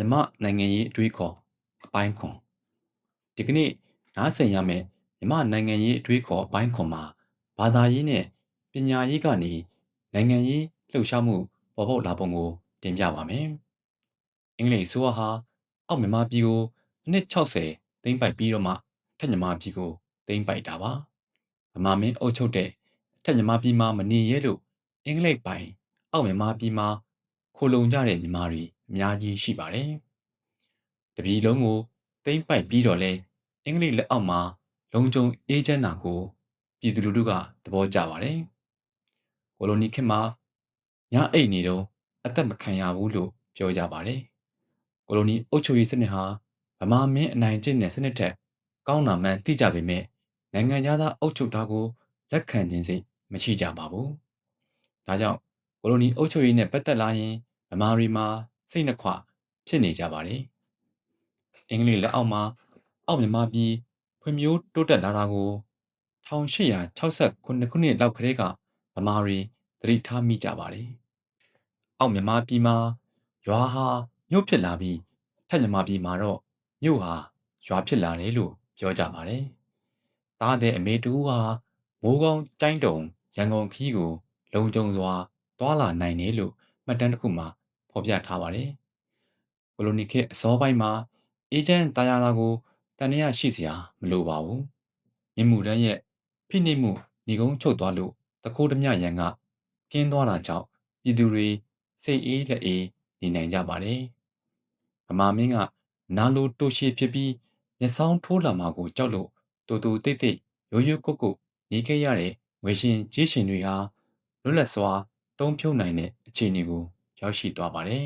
မြမနိုင်ငံရေးအတွေးခေါ်အပိုင်းခွန်ဒီကနေ့နားဆင်ရမယ့်မြမနိုင်ငံရေးအတွေးခေါ်အပိုင်းခွန်မှာဘာသာရေးနဲ့ပညာရေးကနေနိုင်ငံရေးလှုပ်ရှားမှုပေါ်ပေါက်လာပုံကိုတင်ပြပါမယ်။အင်္ဂလိပ်ဆိုဟာအောက်မြန်မာပြည်ကိုအနှစ်60သိမ်းပိုက်ပြီးတော့မှထက်မြန်မာပြည်ကိုသိမ်းပိုက်တာပါ။ဗမာမင်းအုပ်ချုပ်တဲ့ထက်မြန်မာပြည်မှာမနေရဲလို့အင်္ဂလိပ်ပိုင်အောက်မြန်မာပြည်မှာခိုလုံကြတဲ့မြန်မာတွေ အများကြီးရှိပါတယ်။တပြည်လုံးကိုသိမ်းပိုက်ပြီးတော့လဲအင်္ဂလိပ်လက်အောက်မှာလုံခြုံအေးချမ်းတာကိုပြည်သူလူထုကသဘောကျပါတယ်။ကိုလိုနီခေတ်မှာညအိတ်နေတော့အသက်မခံရဘူးလို့ပြောကြပါတယ်။ကိုလိုနီအုပ်ချုပ်ရေးစနစ်ဟာဗမာမင်းအနိုင်ကျင့်တဲ့စနစ်ထက်ကောင်းတာမှန်သိကြပေမဲ့နိုင်ငံသားအုပ်ချုပ်တာကိုလက်ခံခြင်းစိတ်မရှိကြပါဘူး။ဒါကြောင့်ကိုလိုနီအုပ်ချုပ်ရေးနဲ့ပတ်သက်လာရင်ဗမာတွေမှာ စိတ်နှခွဖြစ်နေကြပါတယ်။အင်္ဂလိပ်လက်အောက်မှာအောက်မြန်မာပြည်ဖွံ့ဖြိုးတိုးတက်လာတာကို1868ခုနှစ်လောက်ကတည်းကဗမာတွေသတိထားမိကြပါတယ်။အောက်မြန်မာပြည်မှာရွာဟာမြို့ဖြစ်လာပြီးထက်မြန်မာပြည်မှာတော့မြို့ဟာရွာဖြစ်လာတယ်လို့ပြောကြပါတယ်။သားတဲ့အမေတူဟာမိုးကောင်းတိုင်းတုံရန်ကုန်ခီးကို လုံခြုံစွာတွာလာနိုင်တယ်လို့မှတ်တမ်းတစ်ခုမှာ ဖော်ပြထားပါတယ်။ကိုလိုနီခေတ်အစောပိုင်းမှာအေဂျင့်တာယာလာကိုတန်ရရှိစရာမလိုပါဘူး။မြင့်မှုတန်းရဲ့ဖိနှိပ်မှုညီကုန်းချုပ်သွားလို့တခိုးဓမြရန်ကကင်းသွားတာကြောင့်ပြည်သူတွေစိတ်အေးလက်အေးနေနိုင်ကြပါတယ်။ဗမာမင်းကနာလိုတိုရှည်ဖြစ်ပြီးမျက်စောင်းထိုးလာမှာကိုကြောက်လို့တူတူတိတ်တိတ်ရိုးရိုးကုတ်ကုတ်နေခဲ့ရတဲ့ငွေရှင်ကြီးရှင်တွေဟာလွတ်လပ်စွာတုံးဖြုံနိုင်တဲ့အခြေအနေကို ရောက်ရှိသွားပါတယ်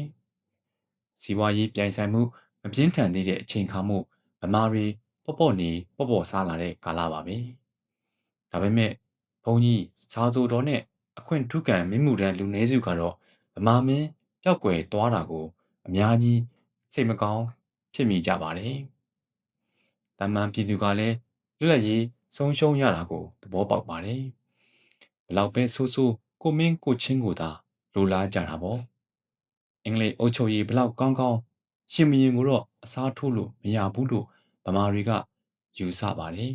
။စီးပွားရေးပြိုင်ဆိုင်မှုမပြင်းထန်သေးတဲ့အချိန်ခါမှုဗမာတွေပေါ့ပေါ့နေပေါ့ပေါ့စားလာတဲ့ကာလပါပဲ။ဒါပေမဲ့ဘုံကြီးစားစိုးတော်နဲ့အခွင့်ထူးခံမင်းမှုတန်းလူနည်းစုကတော့ဗမာမင်းပျောက်ကွယ်သွားတာကို အများကြီးစိတ်မကောင်းဖြစ်မိကြပါတယ်။တမန်ပြည်သူကလည်းလွတ်လပ်ရေးဆုံးရှုံးရတာကိုသဘောပေါက်ပါတယ်။ဘလောက်ပဲဆိုးဆိုးကိုမင်းကိုချင်းကိုသာလိုလားကြတာပေါ့။ အင်္ဂလိပ်အုပ်ချုပ်ရေးဘလောက်ကောင်းကောင်းရှင်မရင်ကိုတော့အစားထိုးလို့မရဘူးလို့ဗမာတွေကယူဆပါတယ်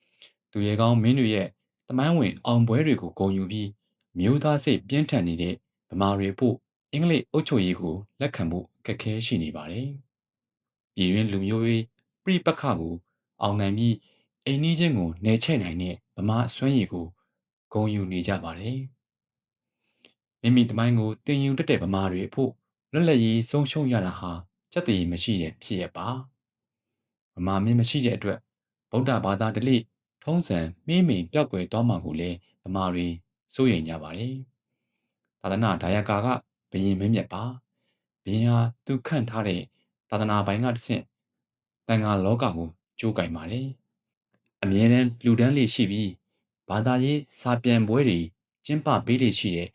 ။သူရဲကောင်းမင်းတွေရဲ့တမိုင်းဝင်အောင်ပွဲတွေကိုဂုဏ်ယူပြီးမျိုးသားစိတ်ပြင်းထန်နေတဲ့ဗမာတွေဖို့အင်္ဂလိပ်အုပ်ချုပ်ရေးကိုလက်ခံဖို့အခက်အခဲရှိနေပါတယ်။ပြည်တွင်းလူမျိုးရေးပြိပက္ခကိုအောင်နိုင်ပြီးအိမ်နီးချင်းကိုနေချဲ့နိုင်တဲ့ဗမာအစွမ်းရည်ကိုဂုဏ်ယူနေကြပါတယ်။မိမိတမိုင်းကိုတင်ယူတတ်တဲ့ဗမာတွေအဖို့ လွတ်လပ်ရေးဆုံးရှုံးရတာဟာစက်တည်မရှိတဲ့ဖြစ်ရပါ။ဗမာမင်းမရှိတဲ့အတွက်ဗုဒ္ဓဘာသာဓလေ့ထုံးစံမှင်းမိန်ပြောက်ကွယ်သွားမှာကိုလည်းဗမာတွေစိုးရိမ်ကြပါတယ်။သာသနာဒါယကာကဘယင်မင်းမြတ်ပါ။ဘယင်ဟာသူခန့်ထားတဲ့သာသနာပိုင်ကတဆင့်တန်ခါလောကကိုကြိုးကင်ပါတယ်။အမြဲတမ်းလူတန်းလေးရှိပြီးဘာသာရေးစာပြန်ပွဲတွေကျင်းပပေးလေရှိတဲ့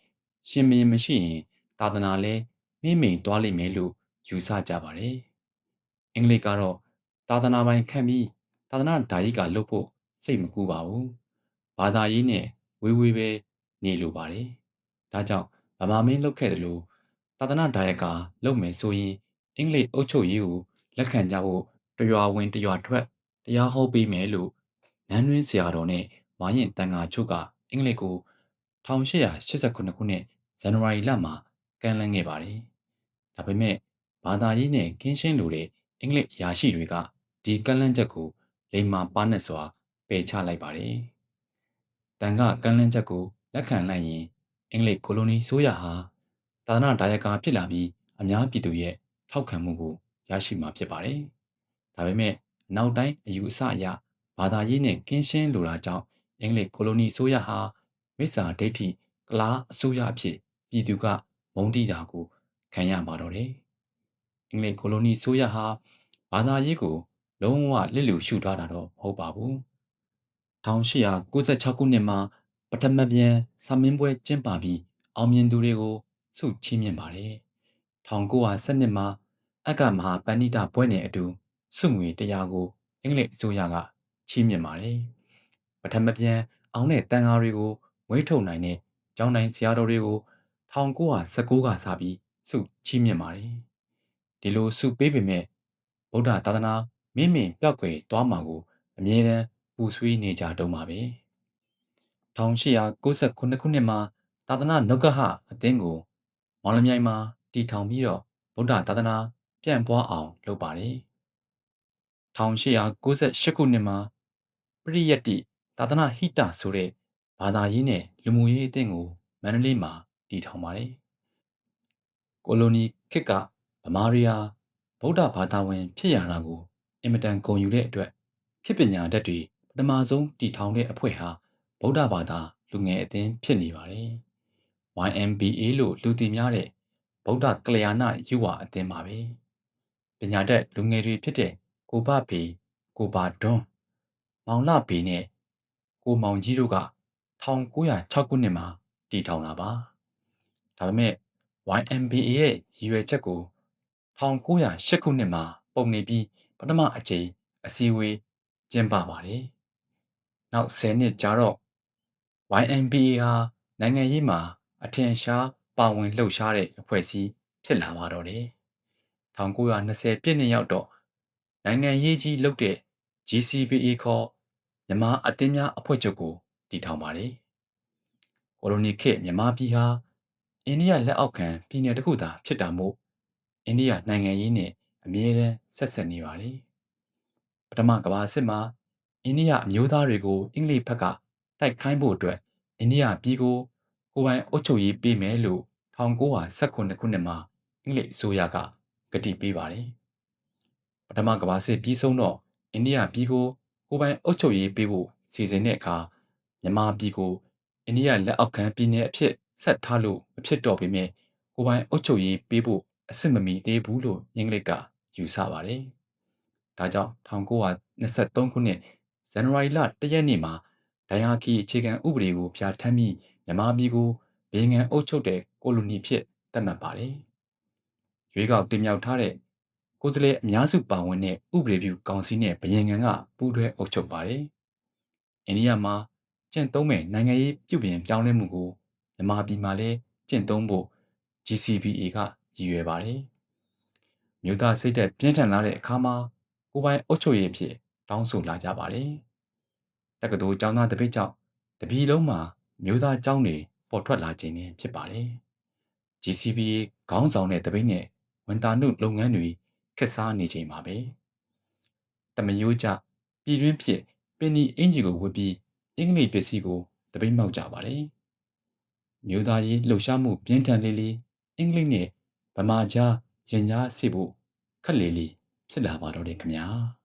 ရှင်မင်းမရှိရင်သာသနာလဲ မိမိန်သွားလိမ့်မယ်လို့ယူဆကြပါတယ်။အင်္ဂလိပ်ကတော့သာသနာပိုင်ခန့်ပြီးသာသနာဓာယိကလုပ်ဖို့စိတ်မကူပါဘူး။ဘာသာရေးနဲ့ဝေးဝေးပဲနေလိုပါတယ်။ဒါကြောင့်ဗမာမင်းလုပ်ခဲ့တယ်လို့သာသနာဒါယကာလုပ်မယ်ဆိုရင်အင်္ဂလိပ်အုပ်ချုပ်ရေးကိုလက်ခံကြဖို့တရွာဝင်တရွာထွက်တရားဟောပေးမယ်လို့နန်းတွင်းဆရာတော်နဲ့ဝါရင်တန်ဃာချုပ်ကအင်္ဂလိပ်ကို1889ခုနှစ်ဇန်နဝါရီလမှာကမ်းလှမ်းခဲ့ပါတယ်။ ဒါပေမဲ့ဘာသာရေးနဲ့ကင်းရှင်းလိုတဲ့အင်္ဂလိပ်အရာရှိတွေကဒီကမ်းလှမ်းချက်ကိုလိမ္မာပါနဲ့စွာပယ်ချလိုက်ပါတယ်။တန်ခကမ်းလှမ်းချက်ကိုလက်ခံလိုက်ရင်အင်္ဂလိပ်ကိုလိုနီဆိုးရဟာသာသနာဒါယကာဖြစ်လာပြီးအများပြည်သူရဲ့ထောက်ခံမှုကိုရရှိမှာဖြစ်ပါတယ်။ဒါပေမဲ့နောက်တိုင်းအယူအဆအရဘာသာရေးနဲ့ကင်းရှင်းလိုတာကြောင့်အင်္ဂလိပ်ကိုလိုနီဆိုးရဟာမိစ္ဆာဒိဋ္ဌိကလားအစိုးရအဖြစ်ပြည်သူကမုန်းတီးတာကို ခံရမှာတော့တယ်။အင်္ဂလိပ်ကိုလိုနီဆိုးရဟာဘာသာရေးကို လုံးဝလစ်လျူရှုထားတာတော့မဟုတ်ပါဘူး1896ခုနှစ်မှာပထမပြန်စာမင်းပွဲကျင်းပပြီးအောင်မြင်သူတွေကိုဆုချီးမြှင့်ပါတယ်1912မှာအက္ကမဟာပဏိတပွဲနယ်အတူစုငွေတရားကိုအင်္ဂလိပ်အစိုးရကချီးမြှင့်ပါတယ်ပထမပြန်အောင်တဲ့တန်ဃာတွေကိုမွေးထုတ်နိုင်တဲ့ကျောင်းတိုင်းဆရာတော်တွေကို1919ကစပြီး ဆုချီးမြှင့်ပါတယ်ဒီလိုစုပေးပေမဲ့ဗုဒ္ဓသာသနာမင်းမင်ပြောက်ကွယ်သွားမှာကိုအမြဲတမ်းပူဆွေးနေကြတုံးပါပဲ1899ခုနှစ်မှာသာသနာနုဂဟအသင်းကိုမောင်လမြိုင်မှာတည်ထောင်ပြီးတော့ဗုဒ္ဓသာသနာပြန့်ပွားအောင်လုပ်ပါတယ်1898ခုနှစ်မှာပရိယတ္တိသာသနာဟိတဆိုတဲ့ဘာသာရေးနဲ့လူမှုရေးအသင်းကိုမန္တလေးမှာတည်ထောင်ပါတယ် ကိုလိုနီခေတ်ကဗမာရီယာဗုဒ္ဓဘာသာဝင် ဖြစ်ရတာကိုအင်မတန်ဂုဏ်ယူတဲ့အတွက်ခေတ်ပညာတတ်တွေပထမဆုံးတည်ထောင်တဲ့အဖွဲ့ဟာဗုဒ္ဓဘာသာလူငယ်အသင်းဖြစ်နေပါတယ်။ YMBA လို့လူသိများတဲ့ဗုဒ္ဓကလျာဏယူဝအသင်းပါပဲ။ပညာတတ်လူငယ်တွေဖြစ်တဲ့ကိုဘဖေကိုဘာဒွန်းမောင်လဖေနဲ့ကိုမောင်ကြီးတို့က1906ခုနှစ်မှာတည်ထောင်တာပါ။ဒါပေမဲ့ YMBA ရဲ့ရည်ရွယ်ချက်ကို1908ခုနှစ်မှာပုံနေပြီးပထမအကြိမ်အစည်းအဝေးကျင်းပပါတယ်။နောက်10နှစ်ကြာတော့ YMBA ဟာနိုင်ငံရေးမှာအထင်ရှားပါဝင်လှုပ်ရှားတဲ့အဖွဲ့အစည်းဖြစ်လာပါတော့တယ်။1920ပြည့်နှစ်ရောက်တော့နိုင်ငံရေးကြီးလုပ်တဲ့ GCBA ခေါ်မြန်မာအသင်းများအဖွဲ့ချုပ်ကိုတည်ထောင်ပါတယ်။ကိုလိုနီခေတ်မြန်မာပြည်ဟာ အိန္ဒိယလက်အောက်ခံပြည်နယ်တစ်ခုသာဖြစ်တာမို့အိန္ဒိယနိုင်ငံရေးနဲ့အမြဲတမ်းဆက်ဆက်နေပါတယ်။ပထမကမ္ဘာစစ်မှာအိန္ဒိယအမျိုးသားတွေကိုအင်္ဂလိပ်ဘက်ကတိုက်ခိုင်းဖို့အတွက်အိန္ဒိယပြည်ကိုကိုယ်ပိုင်အုပ်ချုပ်ရေးပေးမယ်လို့1919ခုနှစ်မှာအင်္ဂလိပ်အစိုးရကကတိပေးပါတယ်။ပထမကမ္ဘာစစ်ပြီးဆုံးတော့အိန္ဒိယပြည်ကိုကိုယ်ပိုင်အုပ်ချုပ်ရေးပေးဖို့စီစဉ်တဲ့အခါမြန်မာပြည်ကိုအိန္ဒိယလက်အောက်ခံပြည်နယ်အဖြစ် ဆက်ထားလို့မဖြစ်တော့ပေမဲ့ကိုယ်ပိုင်အုပ်ချုပ်ရေးပေးဖို့အစ်မမီသေးဘူးလို့အင်္ဂလိပ်ကယူဆပါတယ်။ဒါကြောင့်1923ခုနှစ်ဇန်နဝါရီလ1ရက်နေ့မှာဒိုင်ဟာကီအခြေခံဥပဒေကိုပြဋ္ဌာန်းပြီးမြန်မာပြည်ကိုဘေးငံအုပ်ချုပ်တဲ့ကိုလိုနီဖြစ်သတ်မှတ်ပါတယ်။ရွေးကောက်တင်မြှောက်ထားတဲ့ကိုယ်စားလှယ်အများစုပါဝင်တဲ့ဥပဒေပြုကောင်စီနဲ့ဗယင်ငံကပူးတွဲအုပ်ချုပ်ပါတယ်။အိန္ဒိယမှာကျင့်သုံးမဲ့နိုင်ငံရေးပြုပြင်ပြောင်းလဲမှုကို မြန်မာပြည်မှာလည်းကျင့်သုံးဖို့ GCBA ကရည်ရွယ်ပါတယ်။မြို့သားစိတ်သက်ပြင်းထန်လာတဲ့အခါမှာကိုပိုင်အုပ်ချုပ်ရေးဖြစ်တောင်းဆိုလာကြပါတယ်။တက္ကသိုလ်ကျောင်းသားတပိတ်ကြောင့်တပြည်လုံးမှာမြို့သားကျောင်းတွေပေါ်ထွက်လာခြင်းနဲ့ဖြစ်ပါတယ်။ GCBA ခေါင်းဆောင်တဲ့တပိတ်နဲ့ဝန်တာနုလုပ်ငန်းတွေခက်စားနေချိန်မှာပဲ။တမယိုးကြပြည်တွင်းဖြစ်ပင်နီအင်ဂျီကိုဝတ်ပြီးအင်္ဂလိပ်ပစ္စည်းကိုတပိတ်မောက်ကြပါတယ်။ မြို့သားရေးလှုပ်ရှားမှုပြင်းထန်လေးလေးအင်္ဂလိပ်နဲ့ဗမာကြားရင်ကြားစစ်ဖို့ခက်လေလေဖြစ်လာပါတော့တယ်ခင်ဗျာ။